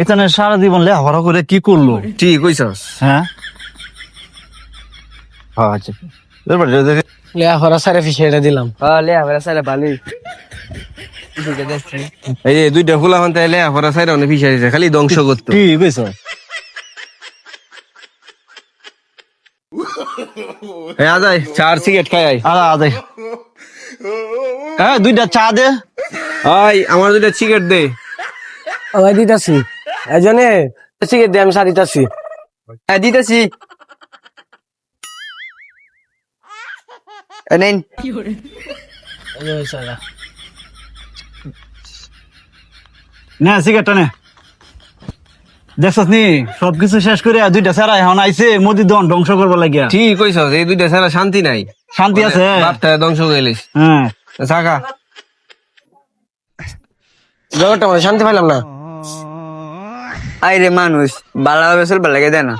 এখানে সারা জীবন লেখাপড়া করে কি করল? ঠিক কইছস। হ্যাঁ? হ্যাঁ, আচ্ছা। হরা সারে দিলাম। আমরা সালে ভালোই। এই যে দুইটা ফুলা হন তাইলে হরা সাইরা অনেক ফিসা খালি ধ্বংস করতো। কি কইছ। এই আজাই চার সিগারেট খাই আই। আদা আদা হ্যাঁ দুইটা চা দে। আই আমার দুইটা সিগারেট দে। ওই দিতাছি। এজনে সিগারেট দিয়ে আমি সার দিতাছি। হ্যাঁ দিতেছি। নেন। না সিগারেটটা নে। দেখছস নি? সবকিছু শেষ করে দুইটা সারা এখন আইছে মোদি দন ধ্বংস করবার লাগিয়া। ঠিক কইছস এই দুইটা ছাড়া শান্তি নাই। শান্তি আছে। বাপটা ধ্বংস গেলিস হ্যাঁ। থাকা জগৎটা মধ্যে শান্তি পাইলাম না। আইরে মানুষ ভালোভাবে চলবার লাগে দেয় না।